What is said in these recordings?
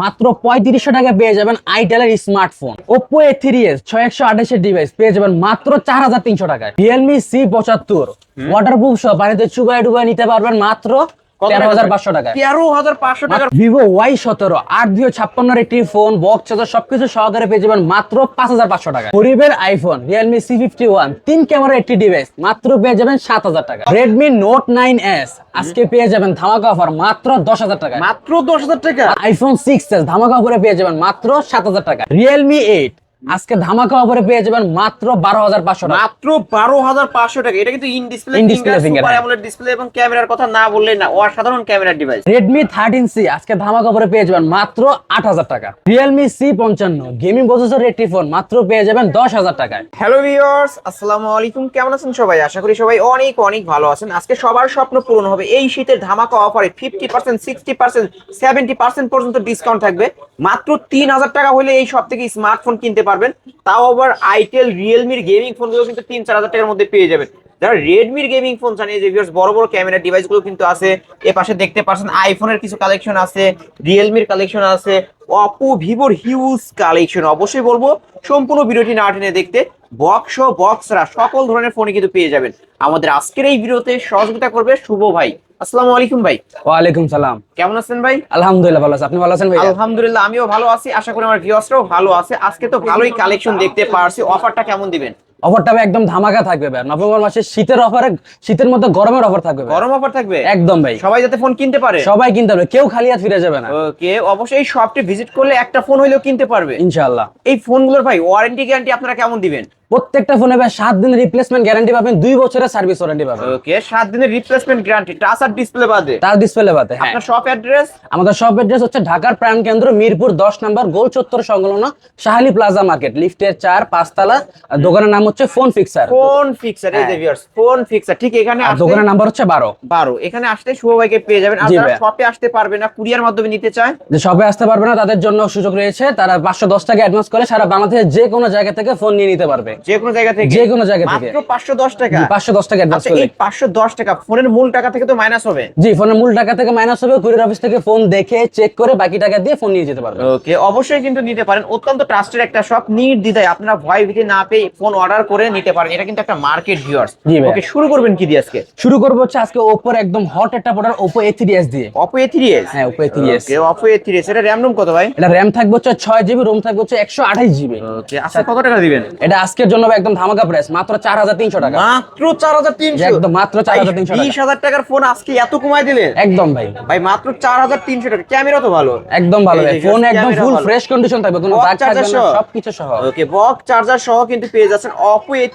মাত্র পঁয়ত্রিশশো টাকা পেয়ে যাবেন আইটেলের smartphone Oppo A three S ছয় একশো আঠাশের ডিভাইস পেয়ে যাবেন মাত্র চার হাজার তিনশো টাকায়। রিয়েলমি সি পঁচাত্তর ওয়াটারপ্রুফ সহ পানিতে চুবাই ডুবাই নিতে পারবেন মাত্র তেরো টাকা? হাজার ভাই? পাঁচশো টাকায় তেরো হাজার পাঁচশো টাকার ভিভো ওয়াই সতেরো আট দুই ছাপ্পান্নর একটি ফোন বক্স চার্জার সবকিছু সহকারে পেয়ে যাবেন মাত্র পাঁচ হাজার পাঁচশো টাকা। গরিবের iPhone Realme C fifty one তিন ক্যামেরার একটি ডিভাইস মাত্র পেয়ে যাবেন সাত হাজার টাকা। রেডমি নোট নাইন এস আজকে পেয়ে যাবেন ধামাকা অফার মাত্র দশ হাজার টাকা। মাত্র দশ হাজার টাকা? আইফোন সিক্স এস ধামাকা অফারে পেয়ে যাবেন মাত্র সাত হাজার টাকা। রিয়েলমি এইট আজকে ধামাকা অফারে পেয়ে যাবেন মাত্র বারো হাজার পাঁচশো মাত্র বারো হাজার পাঁচশো টাকা। এটা কিন্তু ইন ডিসপ্লে সুপার হ্যাঁ। অ্যামোলেড ডিসপ্লে এবং ক্যামেরার কথা না বললে না অসাধারণ ক্যামেরার ডিভাইস রেডমি থার্টিন সি আজকে ধামাকা অফারে পেয়ে যাবেন মাত্র আট হাজার টাকা। রিয়েলমি সি পঞ্চান্ন গেমিং প্রসেসর একটি ফোন মাত্র পেয়ে যাবেন দশ হাজার টাকায়। হ্যালো ভিউয়ার্স আসসালামু আলাইকুম। কেমন আছেন সবাই? আশা করি সবাই অনেক অনেক ভালো আছেন। আজকে সবার স্বপ্ন পূরণ হবে। এই শীতের ধামাকা অফারে fifty percent sixty percent seventy percent পর্যন্ত ডিসকাউন্ট থাকবে। মাত্র তিন হাজার টাকা হলে এই সব থেকে স্মার্টফোন কিনতে পারবেন। তাও আবার আইটেল রিয়েলমির গেমিং ফোনগুলো কিন্তু তিন চার হাজার টাকার মধ্যে পেয়ে যাবেন। যারা রেডমির গেমিং ফোন জানিয়ে বড় বড় ক্যামেরা ডিভাইসগুলো কিন্তু আছে। এ পাশে দেখতে পাচ্ছেন আইফোনের কিছু কালেকশন আছে রিয়েলমির কালেকশন আছে অপো ভিভোর হিউজ কালেকশন অবশ্যই বলব সম্পূর্ণ ভিডিওটি না টেনে দেখতে বক্স বক্সরা সকল ধরনের ফোনে কিন্তু পেয়ে যাবেন। আমাদের আজকের এই ভিডিওতে সহযোগিতা করবে শুভ ভাই। আসসালামু আলাইকুম ভাই। ওয়ালাইকুম সালাম। কেমন আছেন ভাই? আলহামদুলিল্লাহ ভালো আছে। আপনি ভালো আছেন ভাই আলহামদুলিল্লাহ আমিও ভালো আছি। আশা করি আমার ভিউয়ার্সরাও ভালো আছে। আজকে তো ভালোই কালেকশন দেখতে পারছি। অফারটা কেমন দিবেন? অফারটা একদম ধামাকা থাকবে ভাই। নভেম্বর মাসে শীতের অফারে শীতের মধ্যে গরমের অফার থাকবে গরম অফার থাকবে? একদম ভাই। সবাই যাতে ফোন কিনতে পারে? সবাই কিনতে পারে কেউ খালি হাত ফিরে যাবে না। ওকে অবশ্যই শপটি ভিজিট করলে একটা ফোন হইলেও কিনতে পারবে। ইনশাআল্লাহ। এই ফোনগুলোর ভাই ওয়ারেন্টি গ্যারান্টি আপনারা কেমন দিবেন? প্রত্যেকটা ফোনে ভাই সাত দিনের রিপ্লেসমেন্ট গ্যারান্টি পাবেন দুই বছরের সার্ভিস ওয়ারেন্টি পাবেন। ওকে সাত দিনের রিপ্লেসমেন্ট গ্যারান্টি টাচ আর ডিসপ্লে বাদে? তার ডিসপ্লে বাতে হ্যাঁ। আপনার শপ অ্যাড্রেস আমাদের সব অ্যাড্রেস হচ্ছে ঢাকার প্রাণ কেন্দ্র মিরপুর দশ নম্বর গোল চত্বর সংলগ্ন শাহালি প্লাজা মার্কেট লিফটের চার পাঁচতলা দোকানের নাম হচ্ছে ফোন ফিক্সার ফোন ফিক্সার এই যে ভিউয়ার্স ফোন ফিক্সার ঠিক এখানে দোকানের নাম্বার হচ্ছে বারো। বারো এখানে আসলে শুভ ভাইকে পেয়ে যাবেন। ভাই। শপে আসতে পারবে না কুরিয়ার মাধ্যমে নিতে চায়? যে সবে আসতে পারবে না তাদের জন্য সুযোগ রয়েছে তারা পাঁচশো দশ টাকা অ্যাডভান্স করে সারা বাংলাদেশের যে কোনো জায়গা থেকে ফোন নিয়ে নিতে পারবে। যে কোনো জায়গা থেকে। যে কোনো জায়গা থেকে। মাত্র পাঁচশো দশ টাকা। পাঁচশো দশ টাকা অ্যাডভান্স আচ্ছা করলে। এই পাঁচশো দশ টাকা ফোনের মূল টাকা থেকে তো মাইনাস হবে। জি ফোনের মূল টাকা থেকে মাইনাস হবে কুরিয়ার অফিস থেকে ফোন দেখে চেক করে বাকি টাকা দিয়ে ফোন নিয়ে যেতে পারবে। ওকে অবশ্যই কিন্তু নিতে পারেন। অত্যন্ত ট্রাস্টেড একটা শপ নির্দ্বিধায় আপনারা ভয় ভীতি না পেয়ে ফোন অর্ডার করে নিতে পারেন। এটা কিন্তু একটা মার্কেট ভিউয়ার্স ওকে শুরু করবেন কি দিয়ে আজকে? শুরু করব হচ্ছে আজকে ওপোর একদম হট একটা product Oppo A three S দিয়ে। অপো এ থ্রি এস হ্যাঁ Oppo A three S okay Oppo A three এটা র্যাম রুম কত ভাই? এটা র্যাম থাকবে হচ্ছে ছয় জিবি রোম থাকবে হচ্ছে একশো আঠাশ জিবি ওকে আচ্ছা কত টাকা দিবেন? এটা আজকের জন্য একদম ধামাকা প্রাইস মাত্র চার হাজার তিনশো টাকা। মাত্র চার হাজার তিনশো? একদম মাত্র 4,300 টাকা। বিশ হাজার টাকার ফোন আজকে এত কমায় দিলেন একদম ভাই। ভাই মাত্র চার হাজার তিনশো টাকা। ক্যামেরা তো ভালো। একদম ভালো ভাই। ফোন একদম ফুল ফ্রেশ কন্ডিশন থাকবে কোনো দাগ থাকবে না সহ? সবকিছু সহ। ওকে বক চার্জার সহ কিন্তু পেয়ে যাচ্ছেন অপো এ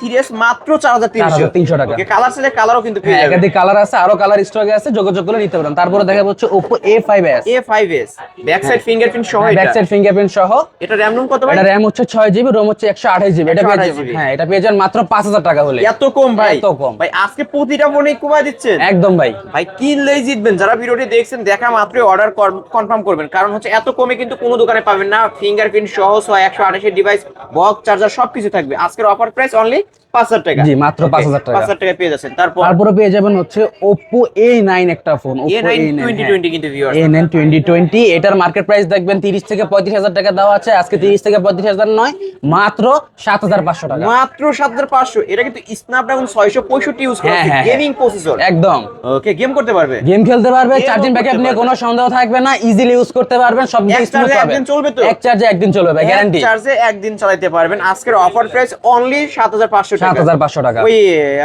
মাত্র চার হাজার তিনশো। 4,300 টাকা। ওকে কালার সেলে কালারও কিন্তু পেয়ে হ্যাঁ যাবেন। একাধিক কালার আছে আরও কালার স্টকে আছে যোগাযোগ করে নিতে পারেন। তারপরে দেখা যাচ্ছে Oppo A five S A five S back side fingerprint সহ ব্যাক সাইড ফিঙ্গারপ্রিন্ট সহ। এটা র্যাম রুম কত ভাই? এটা র্যাম হচ্ছে ছয় জিবি রোম হচ্ছে একশো আঠাশ জিবি এটা পেয়ে 128 হ্যাঁ এটা পেয়ে মাত্র পাঁচ হাজার টাকা হলে এত কম ভাই। এত কম। ভাই আজকে প্রতিটা ফোনে কমায় দিচ্ছেন। একদম ভাই। ভাই কিনলেই জিতবেন? যারা ভিডিওটি দেখছেন দেখা মাত্রই অর্ডার কনফার্ম করবেন। কারণ হচ্ছে এত কমে কিন্তু কোনো দোকানে পাবেন না। ফিঙ্গারপ্রিন্ট সহ একশো আঠাশের ডিভাইস বক্স চার্জার সবকিছু থাকবে। আজকের অফার প্রাইস অনলি পাঁচ হাজার টাকা। জি, মাত্র 5,000 টাকা। পাঁচ হাজার টাকা পেয়ে যাচ্ছেন। তারপর? তারপরে পেয়ে যাবেন হচ্ছে ওপো এ নাইন একটা phone A nine twenty twenty কিন্তু এ নাইন টোয়েন্টি টোয়েন্টি এটার মার্কেট প্রাইস দেখবেন তিরিশ থেকে পঁয়ত্রিশ হাজার টাকা দেওয়া আছে। আজকে তিরিশ থেকে পঁয়ত্রিশ হাজার নয় মাত্র সাত হাজার পাঁচশো টাকা মাত্র সাত হাজার পাঁচশো। এটা কিন্তু স্ন্যাপড্রাগন ছয়শো পঁয়ষট্টি ইউজ করছে গেমিং প্রসেসর একদম। ওকে গেম করতে পারবে? গেম খেলতে পারবে চার্জিং ব্যাকআপ নিয়ে কোনো সন্দেহ থাকবে না ইজিলি ইউজ করতে পারবেন সব এক চার্জে একদিন চলবে তো? এক চার্জে একদিন চলবে ভাই গ্যারান্টি চার্জে একদিন চালাতে পারবেন। আজকের অফার প্রাইস অনলি সাত হাজার পাঁচশো সাত হাজার পাঁচশো টাকা। ওই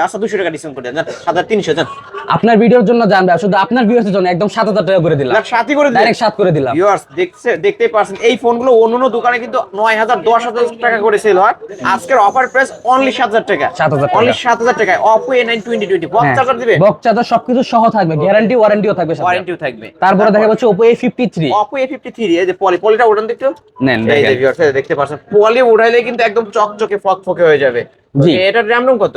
আচ্ছা দুশো টাকা ডিসকাউন্ট করে দেন সাত হাজার তিনশো দেন আপনার ভিডিওর জন্য জানবে শুধু আপনার ভিউয়ার্সের জন্য একদম সাত হাজার টাকা করে দিলাম। সাতই করে দিন ডাইরেক্ট সাত করে দিলাম। ভিউয়ার্স দেখছে দেখতেই পারছেন এই ফোনগুলো অন্য অন্য দোকানে কিন্তু নয় হাজার দশ হাজার টাকা করে সেল হয়। আজকের অফার প্রাইস অনলি সাত হাজার টাকা। 7,000 অনলি সাত হাজার টাকায় Oppo A nine twenty twenty box charger দিবে? বক্স চার্জার সবকিছু সহ থাকবে। গ্যারান্টি ওয়ারেন্টিও থাকবে সাথে। ওয়ারেন্টিও থাকবে। তারপরে দেখা যাচ্ছে Oppo A fifty three Oppo A fifty three এই যে পলি পলিটা ওঠান দেখতে? নেন, এই যে দেখেন। viewers, এই যে দেখতে পাচ্ছেন। পলি উঠাইলে কিন্তু একদম চকচকে ফকফকে হয়ে যাবে। জি। এটার র্যাম রুম কত?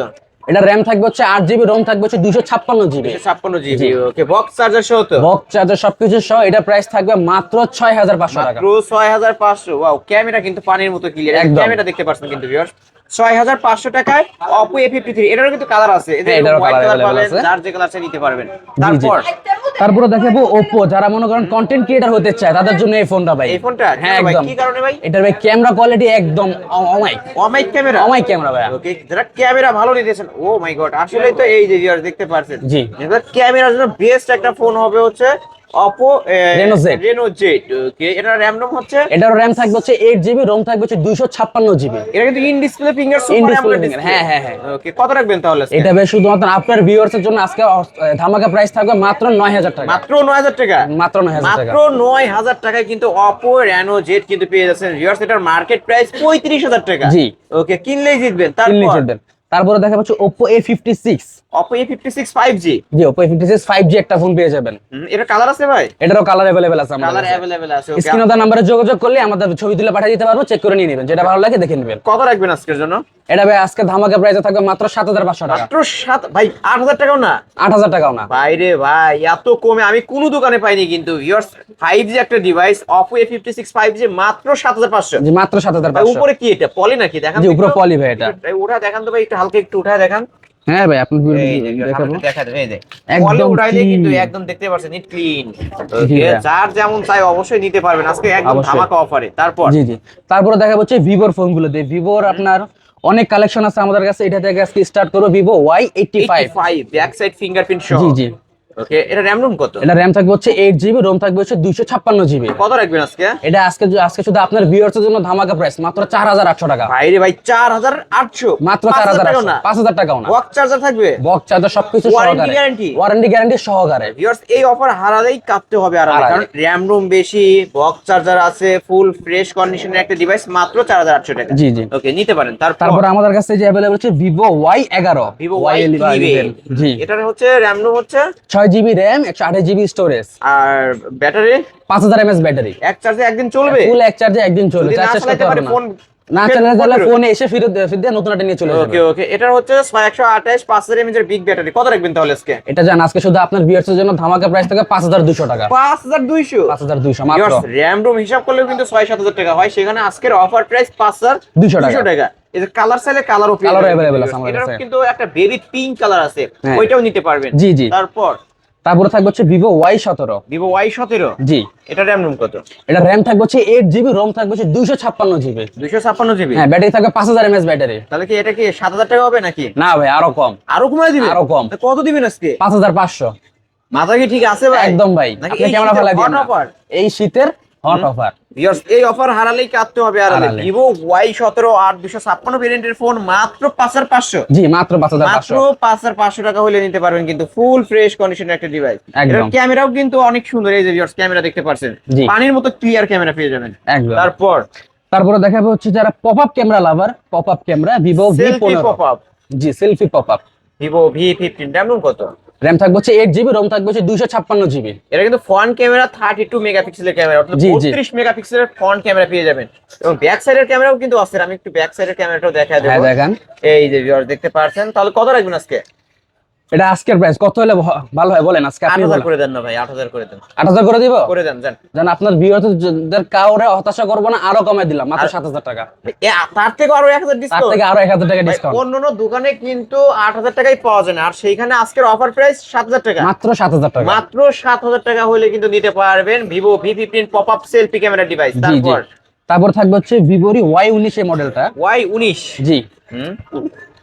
এটা র্যাম থাকবে হচ্ছে আট জিবি রোম থাকবে হচ্ছে দুশো ছাপ্পান্ন জিবি ছাপ্পান্ন জিবি ওকে বক্স চার্জার সহ তো? বক্স চার্জার সবকিছু সহ এটা প্রাইস থাকবে মাত্র ছয় হাজার পাঁচশো টাকা। ছয় হাজার পাঁচশো। ক্যামেরা কিন্তু পানির মতো ক্লিয়ার একদম। ক্যামেরা দেখতে পাচ্ছেন কিন্তু ভিউয়ার্স ছয় হাজার পাঁচশো টাকায় অপো এ ফিফটি থ্রি এটারও কিন্তু কালার আছে। হ্যাঁ, আছে। যার যে কালার নিতে পারবেন। তারপর? তারপরে দেখাবো ওপো যারা মনে করেন কন্টেন্ট ক্রিয়েটার হতে চায় তাদের জন্য এই ফোনটা ভাই। এই ফোনটা হ্যাঁ ভাই? একদম। কি কারণে ভাই? এটার ভাই ক্যামেরা কোয়ালিটি একদম অ- অমাইক অমাইক ক্যামেরা অমাইক ক্যামেরা ভাই ওকে যারা ক্যামেরা ভালো নিতেছেন ও মাই গড আসলে তো এই যে দেখতে পারছেন। জি। ক্যামেরার জন্য বেস্ট একটা ফোন হবে হচ্ছে Oppo Reno Z Reno okay এটা র্যাম রম হচ্ছে? এটার র্যাম থাকবে হচ্ছে 8 জিবি রম থাকবে হচ্ছে 256 জিবি এটা কিন্তু in display finger super AMOLED হ্যাঁ হ্যাঁ, হ্যাঁ। ওকে কত রাখবেন তাহলে এটা বেশ শুধুমাত্র আপনার ভিউয়ার্স এর জন্য আজকে ধামাকা প্রাইস থাকবে মাত্র 9000 টাকা। মাত্র 9000 টাকা? মাত্র 9000 টাকা। মাত্র 9000 টাকায় কিন্তু অপো রেনো জেড কিন্তু পেয়ে যাচ্ছেন। ভিউয়ার্স এটার মার্কেট প্রাইস 35000 টাকা। জি। ওকে কিনলেই জিতবেন। তারপর? তারপরে দেখা যাচ্ছে Oppo A56 Oppo A56 5G জি Oppo A56 5G একটা ফোন পেয়ে যাবেন। এটা কালার আছে ভাই? এটারও কালার अवेलेबल আছে আমাদের কালার अवेलेबल আছে নম্বরে যোগাযোগ করলে আমাদের ছবি তুলে পাঠিয়ে দিতে পারব চেক করে নিয়ে নেবেন। যেটা ভালো লাগে দেখে নেবেন। কত রাখবেন আজকের জন্য? এটা ভাই আজকে ধামাকা প্রাইসে থাকবে মাত্র 7500 টাকা। মাত্র 7 ভাই 8000 টাকাও না? 8000 টাকাও না। ভাই রে ভাই এত কমে আমি কোনো দোকানে পাইনি কিন্তু। ভিউয়ার্স 5G একটা ডিভাইস Oppo A56 5G মাত্র 7500 জি মাত্র 7500 উপরে কি এটা? পলি নাকি? দেখেন জি উপরে পলি ভাই এটা। ওটা দেখান তো ভাই একটু হালকা একটু উঠায় দেখান। হ্যাঁ ভাই আপনি দেখাবো। দেখা দেবে, এই যে। কিন্তু একদম দেখতে পাচ্ছেন নিট ক্লিন যার যেমন চাই অবশ্যই নিতে পারবেন। আজকে একদম। ধামাকা অফারে তারপর? জি জি। তারপরে দেখা যাচ্ছে ভিভোর ফোনগুলো দিয়ে ভিভোর আপনার অনেক কালেকশন আছে আমাদের কাছে। এটা থেকে আজকে স্টার্ট করব Vivo Y eighty five 85 back side fingerprint সহ। জি জি। ওকে এটা র্যাম রুম কত? এটা র্যাম থাকবে হচ্ছে এইট জিবি রোম থাকবে হচ্ছে দুইশো ছাপ্পান্ন জিবি কত রাখবেন আজকে? এটা আজকে আজকে শুধু আপনার ভিউয়ার্স এর জন্য ধামাকা প্রাইস মাত্র চার হাজার আটশো টাকা। ভাই চার হাজার আটশো? মাত্র চার হাজার না। পাঁচ হাজার টাকাও না। ওয়াক চার্জার থাকবে? বক্স চার্জার সবকিছু সহকারে। guarantee? ওয়ারেন্টি গ্যারান্টি সহকারে। ভিউয়ার্স এই অফার হারালেই কাটতে হবে আর কারণ র্যাম রুম বেশি বক্স চার্জার আছে ফুল ফ্রেশ কন্ডিশনের একটা ডিভাইস মাত্র চার হাজার আটশো টাকা। জি জি। ওকে নিতে পারেন। তারপর? তারপরে আমাদের কাছে যে অ্যাভেলেবল হচ্ছে ভিভো ওয়াই এগারো। ভিভো জি এটার হচ্ছে র্যাম রুম হচ্ছে ছয় জিবি র্যাম একশো আঠাশ জিবি স্টোরেজ আর ব্যাটারি? পাঁচ হাজার এমএস ব্যাটারি। এক চার্জে একদিন চলবে? ফুল এক চার্জে একদিন চলবে চার্জ শেষ করতে পারবে ফোন না ফের চালাতে তাহলে ফোনে এসে ফিরত দিয়ে নতুন একটা নিয়ে চলে ওকে যাবে। ওকে এটার হচ্ছে ছয় একশো আঠাশ পাঁচ হাজার এমএচ এর বিগ ব্যাটারি কত রাখবেন তাহলে আজকে? এটা জান আজকে শুধু আপনার ভিউয়ার্স এর জন্য ধামাকা প্রাইস থেকে পাঁচ হাজার দুশো টাকা। পাঁচ হাজার দুইশো? পাঁচ হাজার দুইশো মাত্র। র্যাম রুম হিসাব করলেও কিন্তু ছয় সাত হাজার টাকা হয়। সেখানে আজকের অফার প্রাইস পাঁচ হাজার 200 টাকা। দুশো এই যে কালার চাইলে কালারও Colour available আছে আমাদের কাছে। কিন্তু একটা বেবি পিঙ্ক কালার আছে। হ্যাঁ। ওইটাও নিতে পারবেন। জি, জি। তারপর তারপরে থাকবে হচ্ছে ভিভো ওয়াই সতেরো। ভিভো ওয়াই সতেরো? জি। এটা র্যাম রুম কত? এটা র্যাম থাকবে হচ্ছে এইট জিবি রোম থাকবে হচ্ছে দুইশো ছাপ্পান্ন জিবি দুইশো ছাপ্পান্ন জিবি হ্যাঁ ব্যাটারি থাকবে পাঁচ হাজার এমএস ব্যাটারি। তাহলে কি এটা কি সাত হাজার টাকা হবে নাকি? না ভাই আরও কম। আরও কমায় দিবে? আরও কম। কত দিবেন আজকে? পাঁচ হাজার পাঁচশো। মাথা কি ঠিক আছে ভাই? একদম ভাই। নাকি ক্যামেরা ফেলা দিন এই শীতের হট অফার Viewers, এই অফার হারালেই কাটতে হবে আর হারালে। ভিভো ওয়াই সতেরো আট দুশো ছাপ্পান্ন ভেরিয়েন্টের ফোন মাত্র পাঁচ হাজার পাঁচশো। জি মাত্র পাঁচ হাজার মাত্র পাঁচ হাজার পাঁচশো টাকা হলে নিতে পারবেন কিন্তু ফুল ফ্রেশ কন্ডিশনের একটা ডিভাইস একদম। ক্যামেরাও কিন্তু অনেক সুন্দর এই যে ক্যামেরা দেখতে পাচ্ছেন। পানির মতো ক্লিয়ার ক্যামেরা পেয়ে যাবেন। একদম। তারপর? তারপরে দেখাবো হচ্ছে যারা pop up camera lover pop up camera Vivo V পনেরো জি selfie pop up Vivo V fifteen RAM কত? র্যাম থাকবে হচ্ছে এইট জিবি রোম থাকবে হচ্ছে দুইশো ছাপ্পান্ন জিবি এটা কিন্তু ফ্রন্ট ক্যামেরা থার্টি টু মেগাপিক্সেলের ক্যামেরা অর্থাৎ। বত্রিশ মেগাপিক্সেলের ফ্রন্ট ক্যামেরা পেয়ে যাবেন। এবং ব্যাক সাইডের ক্যামেরাও কিন্তু আছে। আমি একটু ব্যাক সাইডের ক্যামেরাটাও দেখা হ্যাঁ দেবো। দেখান। এই যে দেখতে পারছেন। তাহলে কত রাখবেন আজকে? এটা আজকের প্রাইস কত হলে ভালো হয় বলেন আজকে আট আপনি হাজার বলেন। করে দেন না ভাই আট হাজার করে দেন। আট হাজার করে দিব? করে দেন যান। যেন আপনার ভিউয়ারদের কাউরে হতাশা করব না আরও কমাই দিলাম মাত্র সাত হাজার টাকা। এ, তার থেকে আরও এক হাজার তার থেকে আরও এক হাজার টাকা ডিসকাউন্ট অন্যান্য দোকানে কিন্তু আট হাজার টাকাই পাওয়া যায় না। আর সেইখানে আজকের অফার প্রাইস সাত হাজার টাকা। মাত্র সাত হাজার টাকা। মাত্র সাত হাজার টাকা হলে কিন্তু নিতে পারবেন Vivo V fifteen pop up selfie camera device তারপর? তারপর থাকবে হচ্ছে ভিভোরি ওয়াই উনিশ এই মডেলটা ওয়াই উনিশ। জি।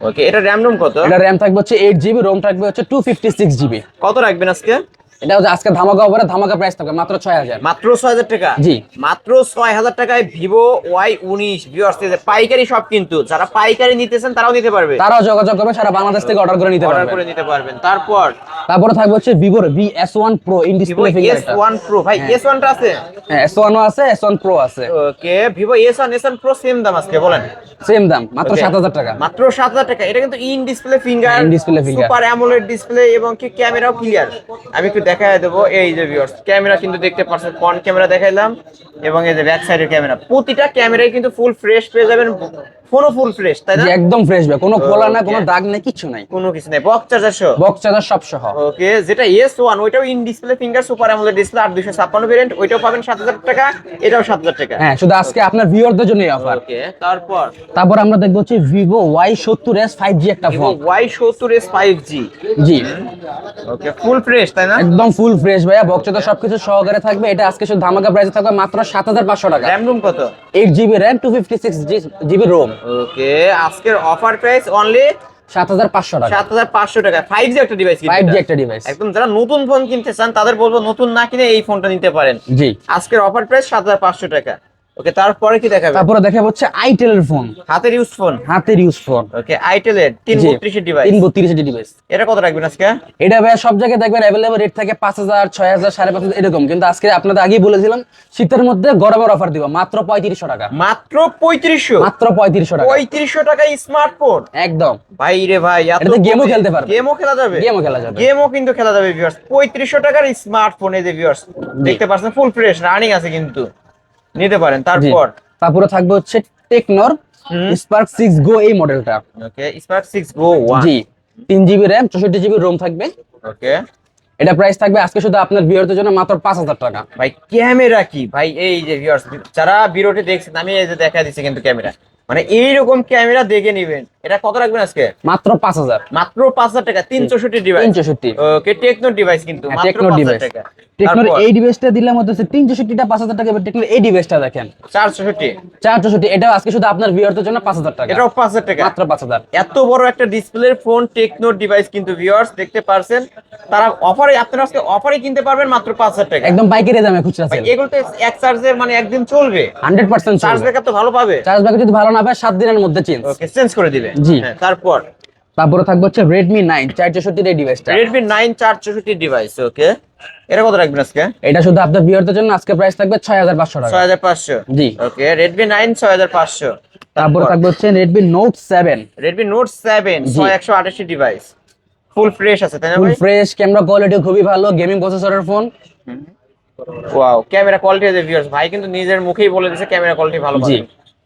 ওকে এটা র্যাম রম কত? এটা র্যাম থাকবে হচ্ছে এইট জিবি রোম থাকবে হচ্ছে টু ফিফটি সিক্স জিবি কত রাখবেন আজকে? এটা হচ্ছে আজকে ধামাকা ওভারে ধামাকা প্রাইস থাকবে মাত্র ছয় হাজার। মাত্র ছয় হাজার টাকা? জি। মাত্র ছয় হাজার টাকায় ভিভো ওয়াই উনিশ পাইকারি সব কিন্তু যারা পাইকারি নিতেছেন তারাও নিতে পারবে। তারাও যোগাযোগ করবে সারা বাংলাদেশ থেকে অর্ডার করে নিতে অর্ডার করে নিতে পারবেন। তারপর? তারপরে থাকবে হচ্ছে ভিভোর V S one pro in display S one pro ভাই এস ওয়ানটা আছে? হ্যাঁ এস ওয়ানও আছে এস ওয়ান প্রো আছে। Okay Vivo S one S one pro same দাম আজকে বলেন। সেম দাম মাত্র সাত হাজার টাকা। মাত্র সাত হাজার টাকা। এটা কিন্তু ইন ডিসপ্লে ফিঙ্গার হ্যাঁ, in display finger। Super AMOLED display এবং কি ক্যামেরাও ক্লিয়ার আমি একটু দেখা দেবো এই যে ভিউয়ার্স ক্যামেরা কিন্তু দেখতে পাচ্ছেন ফ্রন্ট ক্যামেরা দেখাইলাম এবং এই যে ব্যাক সাইডের ক্যামেরা প্রতিটা ক্যামেরাই কিন্তু ফুল ফ্রেশ পেয়ে যাবেন ফোনও ফুল ফ্রেশ তাই না? একদম ফ্রেশ ভাই কোনো খোলা না কোনো দাগ নেই কিছু নাই। কোনো কিছু নেই বক্স চার্জার সহ? বক্স চার্জার সব সহ। ওকে যেটা এস ওয়ান ওইটাও in display finger super AMOLED display আর দুশো ছাপ্পান্ন ভেরিয়েন্ট ওইটাও পাবেন সাত হাজার টাকা এটাও সাত হাজার টাকা। হ্যাঁ শুধু আজকে আপনার ভিউয়ারদের জন্য অফার ওকে তারপর? তারপর আমরা দেখব হচ্ছে ভিভো ওয়াই সত্তর এস ফাইভ জি একটা ফোন ওয়াই সত্তর এস ফাইভ জি জি। ওকে ফুল ফ্রেশ তাই না? একদম ফুল ফ্রেশ ভাইয়া বক্স তো সবকিছু সহকারে থাকবে। এটা আজকে শুধু ধামাকা প্রাইসে থাকবে মাত্র সাত হাজার পাঁচশো টাকা। র্যাম রুম কত? Eight GB RAM two fifty six GB ROM okay আজকের অফার প্রাইস অনলি সাত হাজার পাঁচশো টাকা। সাত হাজার পাঁচশো টাকা। ফাইভ জি একটা ডিভাইস ফাইভ জি একটা ডিভাইস একদম যারা নতুন ফোন কিনতে চান তাদের বলব নতুন না কিনে এই ফোনটা নিতে পারেন। জি। আজকের অফার প্রাইস সাত হাজার পাঁচশো টাকা। ওকে তারপরে কি দেখাবে? তারপরে দেখা হচ্ছে আইটেল এর ফোন হাতের ইউজ ফোন হাতের ইউজ ফোন ওকে আইটেলের তিন জি। বত্রিশের ডিভাইস তিন বত্রিশ ডিভাইস এটা কত রাখবেন আজকে? এটা ভাইয়া সব জায়গায় দেখবেন অ্যাভেলেবল রেট থাকে পাঁচ হাজার ছয় হাজার সাড়ে পাঁচ হাজার এরকম। কিন্তু আজকে আপনাদের আগেই বলেছিলাম শীতের মধ্যে গরমের অফার দিব মাত্র পঁয়ত্রিশশো টাকা। মাত্র পঁয়ত্রিশশো? মাত্র পঁয়ত্রিশশো টাকা। পঁয়ত্রিশশো টাকায় স্মার্টফোন একদম। ভাই রে ভাই এটাতে game ও খেলতে পারবে। গেমও খেলা যাবে। গেমও খেলা যাবে। গেমও কিন্তু খেলা যাবে ভিউয়ার্স পঁয়ত্রিশশো টাকার স্মার্টফোন এই যে ভিউয়ার্স দেখতে পাচ্ছেন ফুল ফ্রেশ রানিং আছে কিন্তু। নিতে পারেন তারপর? তারপরে থাকবে হচ্ছে টেকনোর। স্পার্ক সিক্স গো এই মডেলটা okay Spark six go one G তিন জিবি র্যাম চৌষট্টি জিবি রোম থাকবে। ওকে। এটা প্রাইস থাকবে আজকে শুধু আপনার ভিউয়ারদের জন্য মাত্র পাঁচ হাজার টাকা। ভাই ক্যামেরা কি? ভাই এই যে ভিউয়ার্স যারা ভিডিওটি দেখছেন আমি এই যে দেখা দিচ্ছি কিন্তু ক্যামেরা মানে এইরকম ক্যামেরা দেখে নিবেন। এটা কত রাখবেন আজকে? মাত্র পাঁচ হাজার। মাত্র পাঁচ হাজার টাকা তিন চৌষট্টি ডিভাইস তিন চৌষট্টি। ওকে টেকনো ডিভাইস কিন্তু মাত্র টাকা। টেকনোর এই ডিভাইসটা দিলাম হচ্ছে টাকা টেকনোর এই ডিভাইসটা দেখেন। চার চৌষট্টি। চার চৌষট্টি এটা আজকে শুধু আপনার জন্য পাঁচ হাজার টাকা। এটাও পাঁচ হাজার টাকা। মাত্র পাঁচ হাজার। এত বড় একটা ডিসপ্লের ফোন টেকনোর ডিভাইস কিন্তু ভিউয়ার্স দেখতে পারছেন। তারা অফারে আপনারা আজকে অফারে কিনতে পারবেন মাত্র পাঁচ হাজার টাকা। একদম পাইকারি দামে খুচরা সেল এগুলো তো এক চার্জে মানে একদিন চলবে। হান্ড্রেড পার্সেন্ট চার্জ ব্যাকআপ তো ভালো পাবে। চার্জ ব্যাক যদি ভালো না পায় সাত দিনের মধ্যে চেঞ্জ ওকে চেঞ্জ করে দিবে জি। হ্যাঁ, তারপর? তারপরে থাকবে হচ্ছে নাইন চার চৌষট্টির এই ডিভাইসটা নাইন চার চৌষট্টি ডিভাইস ওকে এটা কত রাখবেন আজকে? এটা শুধু আপনার বিয়ারদের জন্য আজকে প্রাইস থাকবে ছয় হাজার পাঁচশো টাকা। ছয় হাজার পাঁচশো। জি। ওকে ছয় হাজার পাঁচশো। তারপরে থাকবে হচ্ছে রেডমি নোট সেভেন জি। ছয় একশো আঠাশি ডিভাইস ফুল ফ্রেশ আছে তাই না ফুল ফ্রেশ ক্যামেরা কোয়ালিটি খুবই ভালো গেমিং প্রসেসরের ফোন ওয়াও ক্যামেরা কোয়ালিটি আছে ভিউয়ার্স ভাই কিন্তু নিজের মুখেই বলে দিয়েছে ক্যামেরা কোয়ালিটি ভালো জি।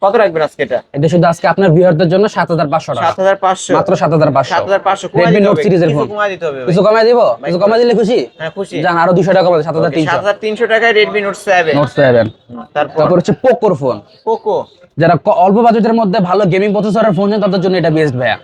কত রাখবেন আজকে এটা? এটা শুধু আজকে আপনার ভিউয়ারদের জন্য সাত হাজার পাঁচশো টাকা। সাত হাজার পাঁচশো। মাত্র সাত হাজার পাঁচশো। সাত হাজার পাঁচশো রেডমি নোট সিরিজের ফোন কমায় দিতে হবে কিছু কমাই দিব? কিছু কমায় দিলে খুশি? হ্যাঁ খুশি। জান আরও 200 টাকা তিনশো। হাজার তিনশো টাকায় রেডমি নোট 7 নোট 7 তারপর? তারপর হচ্ছে পোকোর ফোন যারা অল্প বাজেটের মধ্যে ভালো গেমিং প্রসেসরের ফোন চান তাদের জন্য এটা বেস্ট ভাইয়া।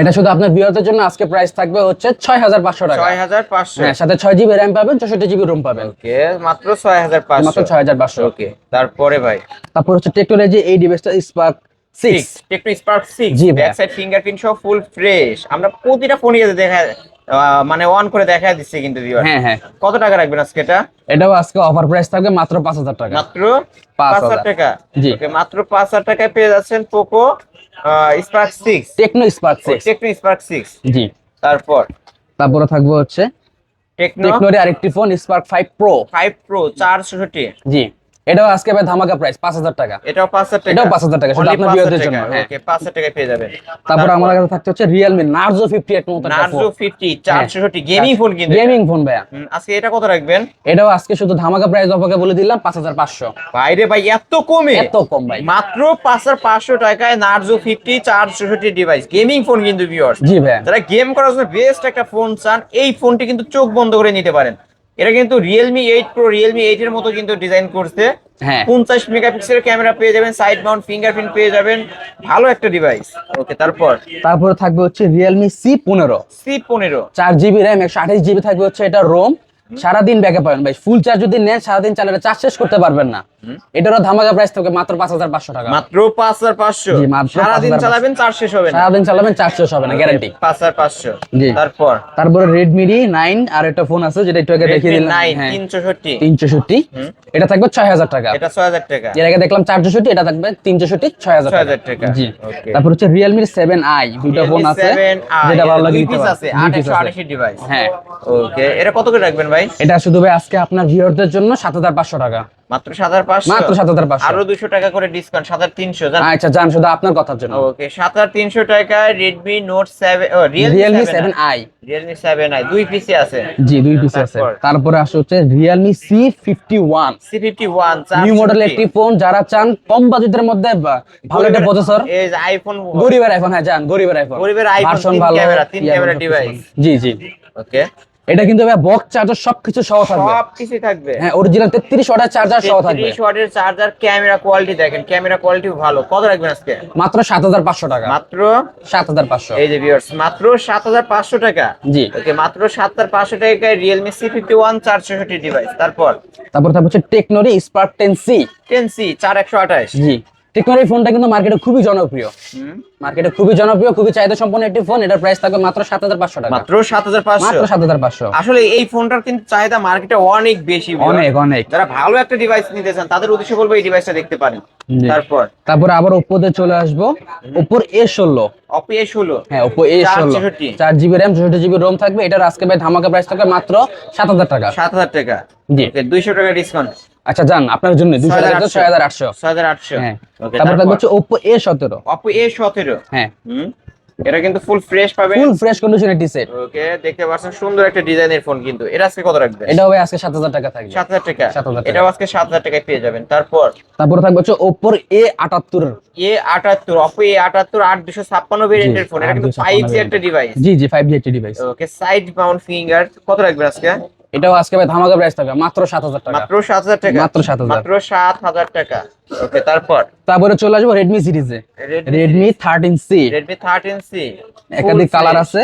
এটা শুধু আপনার বিয়ারদের জন্য আজকে প্রাইস থাকবে হচ্ছে ছয় হাজার পাঁচশো টাকা। ছয় হাজার পাঁচশো। হ্যাঁ সাথে 6 জিবি র্যাম পাবেন চৌষট্টি জিবি রম পাবেন। ওকে মাত্র ছয় হাজার মাত্র পাঁচশো ছয় হাজার পাঁচশো। ওকে তারপরে ভাই? তারপর হচ্ছে টেকনোলজি এই ডিভাইসটা Spark six six Tecno Spark six G ভাই। ব্যাক সাইড ফিঙ্গারপ্রিন্ট সহ ফুল ফ্রেশ আমরা প্রতিটা ফোনে দেখা মানে অন করে দেখা দিচ্ছে কিন্তু ভিউয়ার হ্যাঁ হ্যাঁ। কত টাকা রাখবেন আজকে এটা? এটাও আজকে অফার প্রাইস থাকবে মাত্র পাঁচ হাজার টাকা। মাত্র পাঁচ পাঁচ হাজার হাজার। টাকা? জি। মাত্র পাঁচ হাজার টাকায় পেয়ে যাচ্ছেন Poco Spark six Tecno Spark six Tecno Spark six G. তারপর? তারপরে থাকবে হচ্ছে টেকনো টেকনোর আরেকটি phone Spark five pro five pro চারশোষট্টি G. এটাও আজকে ভাই ধামাকা প্রাইস পাঁচ হাজার টাকা। এটাও পাঁচ হাজার টাকা। এটাও 5,000 টাকা, শুধু আপনার 5,000 জন্য, পাঁচ হাজার টাকায় পেয়ে যাবেন তারপর আমার কাছে থাকতে হচ্ছে নার্জো ফিফটি এইট মতো নার্জো ফিফটি চারশোষট্টি গেমিং ফোন কিন্তু গেমিং ফোন ভাইয়া। আজকে এটা কত রাখবেন? এটাও আজকে শুধু ধামাকা প্রাইস অফারে বলে দিলাম পাঁচ হাজার পাঁচশো। বাইরে ভাই এত কমে। এত কম ভাই। মাত্র পাঁচ হাজার পাঁচশো টাকায় নার্জো ফিফটি চারশোষট্টি ডিভাইস গেমিং ফোন কিন্তু ভিউয়ার্স জি ভাইয়া। যারা গেম করার জন্য বেস্ট একটা ফোন চান এই ফোনটি কিন্তু চোখ বন্ধ করে নিতে পারেন। এটা কিন্তু Realme eight pro Realme eight এর মতো কিন্তু ডিজাইন করছে। হ্যাঁ। পঞ্চাশ মেগাপিক্সেলের ক্যামেরা পেয়ে যাবেন সাইড মাউন্ট ফিঙ্গারপ্রিন্ট পেয়ে যাবেন। ভালো একটা ডিভাইস ওকে তারপর? তারপর থাকবে হচ্ছে রিয়েলমি সি পনেরো। সি পনেরো। চার জিবি র্যাম একশো আঠাশ জিবি থাকবে হচ্ছে এটা রোম সারাদিন ব্যাকে পাবেন ভাই। ফুল চার্জ যদি নেন সারাদিন চালালে চার্জ শেষ করতে পারবেন না। এটারও ধামাকা প্রাইস থাকবে মাত্র পাঁচ হাজার পাঁচশো টাকা। মাত্র পাঁচ হাজার পাঁচশো? সারাদিন চালাবেন চার্জ শেষ হবে সারাদিন চালাবেন চার্জ শেষ হবে না গ্যারান্টি পাঁচ হাজার পাঁচশো। জি। তারপর? তারপরে রেডমি নাইন আর একটা ফোন আছে যেটা একটু আগে দেখিয়ে দিলাম। হ্যাঁ। এটা থাকবে ছয় হাজার টাকা। এটা ছয় হাজার টাকা। এর আগে দেখলাম চার চৌষট্টি এটা থাকবে তিন চৌষট্টি ছয় হাজার 6,000 টাকা। জি। তারপর হচ্ছে রিয়েলমির সেভেন আই দুইটা ফোন আছে। যেটা ভালো লাগে নিতে আছে দুই আট piece একশো আছে। আটাশি ডিভাইস হ্যাঁ। ওকে এটা কত করে রাখবেন ভাই? এটা শুধু ভাই আজকে আপনার ভিউয়ারদের জন্য সাত হাজার পাঁচশো টাকা। মাত্র সাত হাজার পাঁচশো? মাত্র সাত হাজার পাঁচশো। আরও দুশো টাকা করে ডিসকাউন্ট সাত হাজার তিনশো আচ্ছা জান শুধু আপনার কথার জন্য। ওকে সাত হাজার তিনশো টাকায় Realme Realme seven seven i Realme seven i দুই পিসি আছে। জি দুই পিস আছে। তারপর? আসে হচ্ছে one fifty one new model একটি ফোন যারা চান কম বাজেটের মধ্যে ভালো একটা প্রসেসর এই যে আইফোন গরিবের আইফোন হ্যাঁ জান গরিবের আইফোন গরিবের iPhone, ভার্সন ভালো ক্যামেরা, তিন ক্যামেরা। ভালো। জি জি। ওকে এটা কিন্তু বক্স চার্জার সবকিছু সহ থাকবে। সব কিছু থাকবে। হ্যাঁ অরিজিনাল 33 ওয়াটের চার্জার সহ থাকবে। 30 ওয়াটের চার্জার ক্যামেরা কোয়ালিটি দেখেন ক্যামেরা কোয়ালিটি ভালো। কত রাখবেন আজকে? মাত্র 7500 টাকা। মাত্র? 7500 এই যে ভিউয়ার্স মাত্র 7500 টাকা? জি। ওকে মাত্র 7500 টাকায় Realme C51 464 ডিভাইস তারপর? তারপর তারপর হচ্ছে টেকনোরি স্পার্ক 10C 10C 4128 জি। টেকনোরি ফোনটা কিন্তু মার্কেটে খুবই জনপ্রিয়। মার্কেটে খুবই জনপ্রিয় খুবই চাহিদা সম্পন্ন একটি ফোন এটার প্রাইস থাকবে মাত্র 7500 টাকা। মাত্র 7500 মাত্র 7500 আসলে এই ফোনটার কিন্তু চাহিদা মার্কেটে অনেক বেশি অনেক অনেক। যারা ভালো একটা ডিভাইস নিতে চান তাদের উদ্দেশ্যে বলব এই ডিভাইসটা দেখতে পারেন। তারপর? তারপর আবার ওপ্পোতে চলে আসব। ওপ্পোর এ ষোলো। Oppo A16 হ্যাঁ ওপ্পো এ ষোলো। চার জিবি র্যাম চৌষট্টি জিবি রোম থাকবে। এটার আজকে ভাই ধামাকা প্রাইস থাকবে মাত্র সাত হাজার টাকা। 7000 টাকা। জি। দুইশো টাকা ডিসকাউন্ট আচ্ছা জান আপনার জন্য দুশো টাকা ছয় হাজার আটশো। 6800 হ্যাঁ। তারপর থাকবে হচ্ছে এ সতেরো। Oppo A17 হ্যাঁ। হুম? এটা কিন্তু ফুল ফ্রেশ পাবে ফুল ফ্রেশ কন্ডিশন একটি সেট ওকে দেখতে পাচ্ছেন সুন্দর একটা ডিজাইনের ফোন কিন্তু। এটা আজকে কত রাখবে এটা হবে আজকে সাত হাজার টাকা থাকবে। সাত হাজার টাকা? 7,000 টাকা। এটাও আজকে সাত হাজার টাকায় পেয়ে যাবেন। তারপর? তারপর থাকবে হচ্ছে অপো এ আটাত্তর। আট দুশো ছাপ্পান্ন ভেরিয়েন্টের ফোন এটা কিন্তু 856 ফাইভ জি একটা ডিভাইস জি জি ফাইভ জি একটি device okay side mount finger কত রাখবেন আজকে? এটাও আজকে ভাই ধামাকা প্রাইস থাকবে মাত্র সাত হাজার টাকা। মাত্র সাত হাজার টাকা। মাত্র 7,000 মাত্র সাত হাজার টাকা। ওকে তারপর? তারপরে চলে আসব রেডমি সিরিজে সি রেডমি থার্টিন সি একাধিক কালার আছে।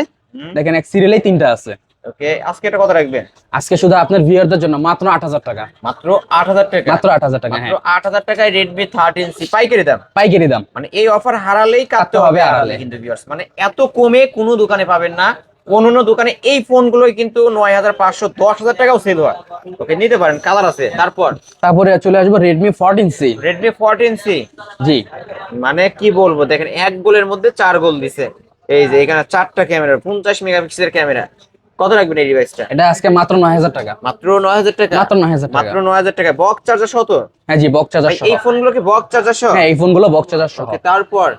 দেখেন এক সিরিয়ালেই তিনটা আছে। ওকে আজকে এটা কত রাখবেন? আজকে শুধু আপনার ভিউয়ারদের জন্য মাত্র আট হাজার টাকা। মাত্র আট হাজার টাকা। মাত্র আট হাজার টাকা মাত্র হ্যাঁ আট হাজার টাকায় রেডমি থার্টিন সি পাইকারি দাম? পাইকারি দাম। মানে এই অফার হারালেই কাটতে হবে আড়ালে। কিন্তু viewers। মানে এত কমে কোনো দোকানে পাবেন না। অন্যান্য দোকানে এই ফোনগুলোই কিন্তু নয় হাজার পাঁচশো দশ হাজার টাকাও সেল হয়। ওকে নিতে পারেন কালার আছে। তারপর? তারপরে চলে আসব Redmi fourteen C Redmi fourteen C জি। মানে কি বলব দেখেন এক গোলের মধ্যে চার গোল দিছে। এই যে এখানে চারটা ক্যামেরা পঞ্চাশ মেগাপিক্সেলের ক্যামেরা কত রাখবেন এই ডিভাইসটা এটা আজকে মাত্র নয় হাজার টাকা। মাত্র নয় হাজার টাকা? মাত্র নয় হাজার টাকা। মাত্র নয় হাজার টাকা। বক্স চার্জার সহ তো? হ্যাঁ জি বক্স চার্জার সহ। এই ফোনগুলো কি বক্স চার্জার সহ? হ্যাঁ এই ফোনগুলো বক্স চার্জার সহ। ওকে তারপর?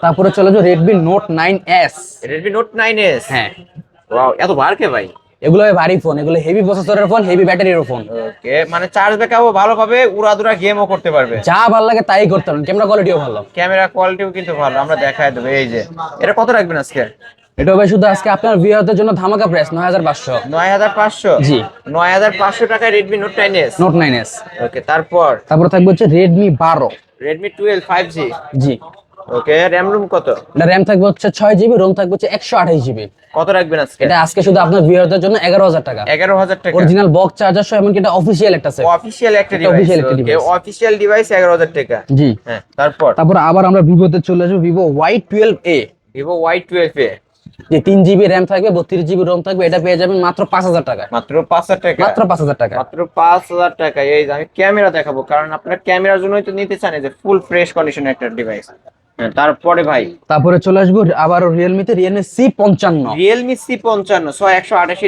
তারপরে চলে যাব Redmi note nine S Redmi note nine S হ্যাঁ। ওয়াও এত বার কে ভাই? এগুলো ভারী ফোন এগুলো হেভি প্রসেসরের ফোন হেভি ব্যাটারির ফোন ওকে মানে চার্জ ব্যাকআপও ভালো পাবে উড়াদুরা গেমও করতে পারবে। যা ভালো লাগে তাই করতে পারেন ক্যামেরা কোয়ালিটিও ভালো। ক্যামেরা কোয়ালিটিও কিন্তু ভালো আমরা দেখায় দেবো এই যে। এটা কত রাখবেন আজকে? এটা হবে শুধু আজকে আপনার ভিউয়ারদের জন্য ধামাকা প্রাইস নয় হাজার পাঁচশো। নয় হাজার পাঁচশো? জি। নয় হাজার পাঁচশো টাকায় Redmi note nine S note nine S okay তারপর? তারপর থাকবে হচ্ছে বারো। রেডমি টুয়েলভ ফাইভ জি জি। ওকে র্যাম রুম কত? এটা র্যাম থাকবে হচ্ছে ছয় জিবি রোম থাকবে হচ্ছে একশো আঠাশ জিবি কত রাখবেন আজকে? এটা আজকে শুধু আপনার ভিউয়ারদের জন্য এগারো হাজার টাকা। এগারো হাজার টাকা। অরিজিনাল বক্স চার্জার সহ এমনকি এটা অফিসিয়াল একটা সেট অফিসিয়াল একটা ডিভাইস ওকে। অফিসিয়াল ডিভাইস এগারো হাজার টাকা। জি। হ্যাঁ তারপর? তারপর আবার আমরা ভিভোতে চলে আসব Vivo Y twelve A Vivo Y twelve A যে তিন জিবি র্যাম থাকবে বত্রিশ জিবি রোম থাকবে এটা পেয়ে যাবেন মাত্র পাঁচ হাজার টাকা। মাত্র পাঁচ হাজার টাকা? মাত্র পাঁচ হাজার টাকা। মাত্র পাঁচ হাজার টাকা। এই যে আমি ক্যামেরা দেখাবো কারণ আপনার ক্যামেরার জন্যই তো নিতে চান যে ফুল ফ্রেশ কন্ডিশনের একটা ডিভাইস হ্যাঁ, তারপরে ভাই? তারপরে চলে আসব আবার রিয়েলমিতে রিয়েলমি সি পঞ্চান্ন। রিয়েলমি সি পঞ্চান্ন ছয় একশো আঠাশি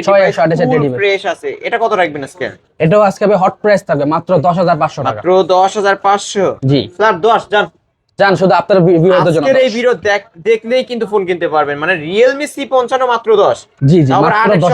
ফ্রেশ আছে। এটা কত রাখবেন আজকে? এটাও আজকে হবে হট প্রাইস থাকবে মাত্র দশ হাজার পাঁচশো মাত্র দশ হাজার পাঁচশো? জি। স্যার দশ জান। জান শুধু আপনার ভিউয়ারদের জন্য এই ভিডিও দেখলেই কিন্তু ফোন কিনতে পারবেন। মানে Realme C55 মাত্র 10 জি জি মাত্র 10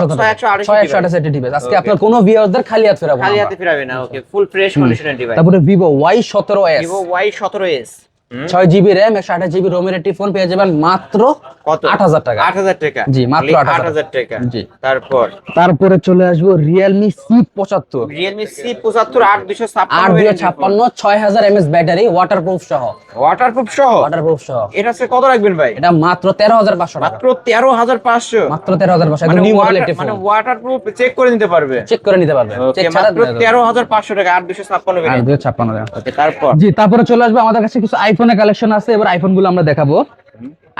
628 আজকে আপনার কোনো ভিউয়ারদের খালি হাত ফেরাবো খালি ফেরাবে না ওকে ফুল ফ্রেশ কন্ডিশনের ডিভাইস তারপরে Vivo Y17s Vivo Y17s ছয় জিবি র্যাম একশো আঠাশ জিবি রোমের একটি ফোন পেয়ে যাবেন মাত্র কত? আট হাজার টাকা। আট হাজার টাকা। জি, মাত্র 8,000 টাকা। জি। তারপর? তারপরে চলে আসব রিয়েলমি সি পঁচাত্তর। রিয়েলমি সি পঁচাত্তর আট দুশো আট দুশো ছাপ্পান্ন ছয় হাজার এমএস ব্যাটারি ওয়াটার প্রুফ সহ। ওয়াটারপ্রুফ সহ? ওয়াটার প্রুফ সহ। এটা সে কত রাখবেন ভাই? এটা মাত্র তেরো হাজার পাঁচশো টাকা। মাত্র তেরো হাজার পাঁচশো। মাত্র তেরো হাজার পাঁচশো মানে নিউ মডেল water- মানে ওয়াটারপ্রুফ চেক করে নিতে পারবে। চেক করে নিতে পারবে। চেক ছাড়া মাত্র তেরো হাজার পাঁচশো টাকা আট দুশো ছাপ্পান্ন আর ভেরিয়েন্ট দুশো ছাপ্পান্ন টাকা। ওকে তারপর? জি তারপরে চলে আসবে। আমাদের কাছে কিছু আইফোনের কালেকশন আছে। এবার আইফোনগুলো আমরা দেখাবো।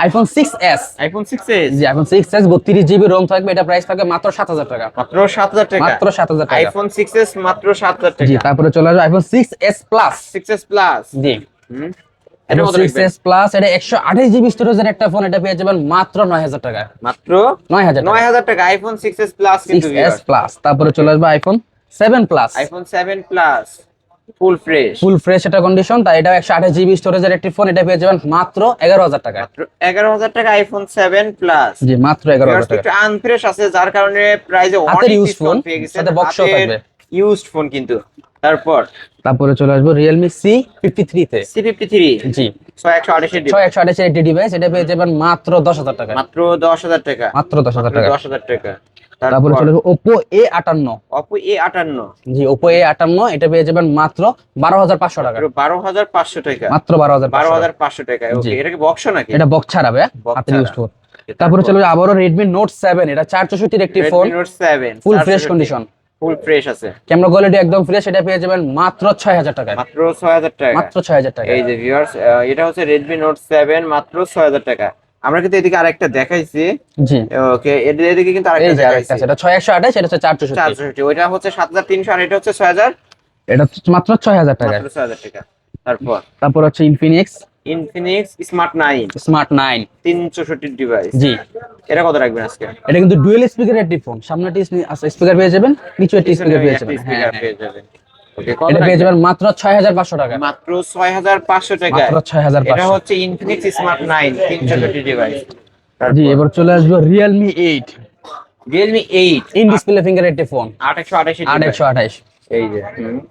IPhone six S iPhone six S জি আইফোন সিক্স এস বত্রিশ জিবি রোম থাকবে এটা প্রাইস থাকবে মাত্র সাত হাজার টাকা। মাত্র সাত হাজার টাকা। মাত্র সাত হাজার টাকা। আইফোন সিক্স এস মাত্র সাত হাজার জি তারপরে চলে আসবে আইফোন সিক্স এস প্লাস জি। এটা কত প্লাস এটা স্টোরেজের একটা ফোন পেয়ে যাবেন মাত্র টাকা। মাত্র টাকা। আইফোন প্লাস কিন্তু প্লাস তারপরে চলে আসবে iPhone seven plus iPhone seven plus full fresh full fresh এটা কন্ডিশন তাই এটা একশো আঠাশ জিবি স্টোরেজের একটি ফোন এটা পেয়ে যাবেন মাত্র এগারো হাজার টাকা এগারো হাজার টাকা আইফোন সেভেন প্লাস জি মাত্র এগারো হাজার টাকা একটু আনফ্রেশ আছে যার কারণে প্রাইসে অনেক phone, পেয়ে সাথে box ও থাকবে। ইউজড ফোন কিন্তু। তারপর? তারপরে চলে আসব রিয়েলমি সি ফিফটি থ্রি তে। সি ফিফটি থ্রি জি। ছয় একশো আঠাশের ছয় একশো আঠাশের ডিভাইস এটা পেয়ে যাবেন মাত্র দশ হাজার টাকা মাত্র দশ হাজার টাকা। মাত্র দশ হাজার টাকা দশ হাজার টাকা। তারপরে চলে ওপো এ আটান্ন ওপো এ আটান্ন জি ওপো এ আটান্ন এটা পেয়ে যাবেন মাত্র বারো হাজার পাঁচশো টাকা। বারো হাজার পাঁচশো টাকা। মাত্র বারো হাজার বারো হাজার পাঁচশো টাকা এটা কি বক্স নাকি? এটা বক্স ছাড়াবে হাতের ছাড়া। ইউজ ফোন তারপরে চলে আবারও রেডমি নোট সেভেন এটা চার চৌষট্টির একটি phone note seven full fresh condition full fresh আছে। ক্যামেরা কোয়ালিটি একদম ফ্রেশ এটা পেয়ে যাবেন মাত্র ছয় হাজার টাকা মাত্র ছয় হাজার টাকা। মাত্র ছয় হাজার টাকা এই যে ভিউয়ার্স এটা হচ্ছে রেডমি নোট সেভেন মাত্র ছয় হাজার টাকা। আমরা কিন্তু এদিকে আরেকটা দেখাইছি। জি। ওকে এদিকে কিন্তু আরেকটা দেখাইছি। আছে একশো আঠাশ এটা হচ্ছে চার চৌষট্টি চারশো ওইটা হচ্ছে সাত হাজার তিনশো আর এটা হচ্ছে ছয় হাজার এটা মাত্র ছয় হাজার টাকা। মাত্র ছয় হাজার টাকা। তারপর? তারপর হচ্ছে Infinix Infinix smart nine smart nine তিন চৌষট্টি ডিভাইস জি। এটা কত রাখবেন আজকে? এটা কিন্তু ডুয়েল স্পিকার একটি ফোন সামনে একটি স্পিকার পেয়ে যাবেন নিচে একটি স্পিকার পেয়ে যাবেন। হ্যাঁ হ্যাঁ। পেয়ে যাবেন। এটা পেয়ে যাবেন মাত্র ছয় হাজার পাঁচশো টাকা। মাত্র টাকা মাত্র ছয় হাজার এটা হচ্ছে ইনফিনিক্স স্মার্ট নাইন তিন চৌষট্টি ডিভাইস জি এবার চলে আসব Realme eight Realme eight in display finger একটি ফোন আট একশো আঠাশি আট একশো আঠাশ এই যে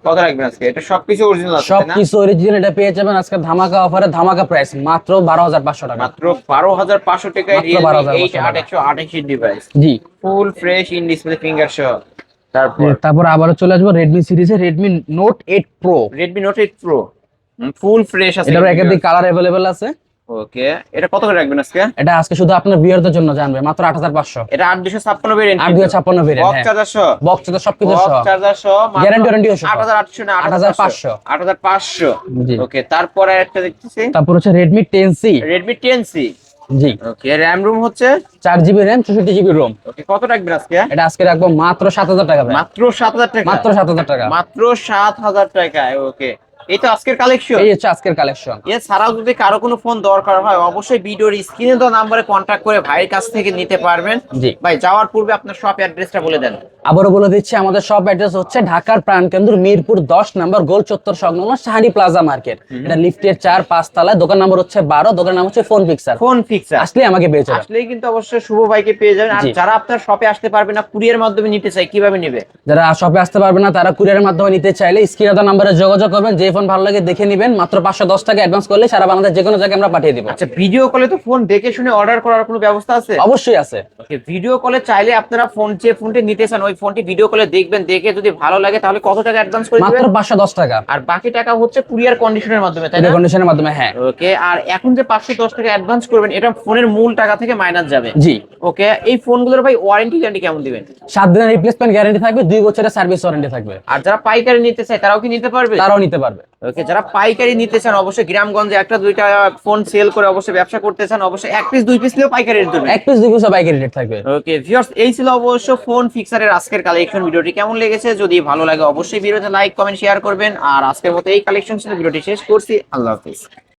কত রাখবেন আজকে? এটা সবকিছু অরিজিনাল আছে না? কিছু অরিজিনাল এটা পেয়ে যাবেন আজকে ধামাকা অফারে ধামাকা প্রাইস মাত্র বারো হাজার পাঁচশো টাকা। মাত্র বারো হাজার পাঁচশো টাকায় মাত্র রিয়েলমি 12,500 টাকা। আঠাশি device G. Full fresh in display finger সহ তারপর? তারপর আবারও চলে আসব রেডমি সিরিজে Redmi note eight pro Redmi note eight pro full fresh আছে এটার একাধিক কালার অ্যাভেলেবেল আছে। ওকে এটা কত করে রাখবেন আজকে? এটা আজকে শুধু আপনার বিয়ারদের জন্য জানবে মাত্র আট হাজার পাঁচশো। এটা আট দুশো ছাপ্পান্ন ভেরিয়েন্ট আট দুশো ছাপ্পান্ন হ্যাঁ। বক্স ভেরিয়েন্ট চার্জার সহ বক্স তো সবকিছু বক্স সহ চার্জার সহ Guarantee warranty ও সহ। আট হাজার আটশো না আট 8,500 আট হাজার পাঁচশো। ওকে তারপরে একটা দেখতেছি। তারপর হচ্ছে Redmi ten C Redmi ten C জি। ওকে র্যাম রুম হচ্ছে? চার জিবি র্যাম চৌষট্টি জিবি রোম ওকে কত রাখবেন আজকে? এটা আজকে রাখব মাত্র সাত হাজার টাকা ভাই। মাত্র সাত হাজার টাকা। মাত্র সাত হাজার টাকা। মাত্র সাত হাজার টাকায় ওকে তো আজকের কালেকশন এই হচ্ছে আজকের কালেকশন এছাড়াও যদি কারও কোনো ফোন দরকার হয় অবশ্যই ভিডিওর স্ক্রিনে দেওয়া নাম্বারে কন্ট্যাক্ট করে ভাইয়ের কাছ থেকে নিতে পারবেন। জি। ভাই যাওয়ার পূর্বে আপনার শপ অ্যাড্রেসটা বলে দেন। আবারও বলে দিচ্ছি আমাদের সব অ্যাড্রেস হচ্ছে ঢাকার প্রাণকেন্দ্র মিরপুর দশ নম্বর গোল চত্বর সংলগ্ন শাহারি প্লাজা মার্কেট এটা লিফটের চার পাঁচ তলায় দোকান নম্বর হচ্ছে বারো দোকান নাম হচ্ছে ফোন পিক্সার ফোন ফিক্সার আসলে আমাকে পেয়ে যাবেন। আসলেই কিন্তু অবশ্যই শুভ ভাইকে পেয়ে যাবেন। আর যারা আপনার শপে আসতে পারবে না কুরিয়ার মাধ্যমে নিতে চাই কীভাবে নেবে? যারা শপে আসতে পারবে না তারা কুরিয়ারের মাধ্যমে নিতে চাইলে স্ক্রিনে দেওয়া নাম্বারে যোগাযোগ করবেন যে ফোন ভালো লাগে দেখে নেবেন। মাত্র পাঁচশো দশ টাকা অ্যাডভান্স করলে সারা বাংলাদেশ যে কোনো জায়গায় আমরা পাঠিয়ে দিব। আচ্ছা ভিডিও কলে তো ফোন দেখে শুনে অর্ডার করার কোনো ব্যবস্থা আছে? অবশ্যই আছে। ভিডিও কলে চাইলে আপনারা ফোন যে ফোনটি নিতে চান ওই ফোনটি ভিডিও কলে দেখবেন দেখে যদি ভালো লাগে তাহলে কত টাকা অ্যাডভান্স করে মাত্র পাঁচশো দশ টাকা। আর বাকি টাকা হচ্ছে কুরিয়ার কন্ডিশনের মাধ্যমে তাই না? কন্ডিশনের মাধ্যমে হ্যাঁ। ওকে আর এখন যে পাঁচশো দশ টাকা অ্যাডভান্স করবেন এটা ফোনের মূল টাকা থেকে মাইনাস যাবে। জি। ওকে এই ফোনগুলোর ভাই ওয়ারেন্টি গ্যারান্টি কেমন দিবেন? সাত দিনের রিপ্লেসমেন্ট গ্যারান্টি থাকবে দুই বছরের সার্ভিস ওয়ারেন্টি থাকবে। আর যারা পাইকারি নিতে চায় তারাও কি নিতে পারবে? তারাও নিতে পারবে। ওকে যারা পাইকারি নিতে চান অবশ্যই গ্রামগঞ্জে একটা দুইটা ফোন সেল করে অবশ্যই ব্যবসা করতে চান অবশ্যই এক পিস দুই পিস নিয়েও পাইকারি রেট দেবেন এক পিস দুই পিস পাইকারি রেট থাকবে। ওকে ভিউয়ার্স এই ছিল অবশ্য ফোন ফিক্সারের আজকের কালেকশন ভিডিওটি। কেমন লেগেছে? যদি ভালো লাগে অবশ্যই ভিডিওতে লাইক কমেন্ট শেয়ার করবেন। আর আজকের মতো এই কালেকশন ছিল। ভিডিওটি শেষ করছি। আল্লাহ হাফিজ।